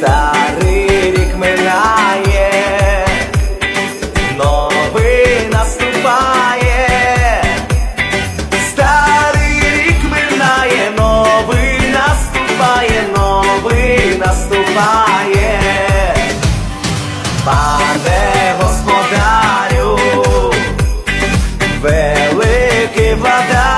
старий рік минає, новий наступає, старий рік минає, новий наступає, новий наступає, пане господарю, великий вода.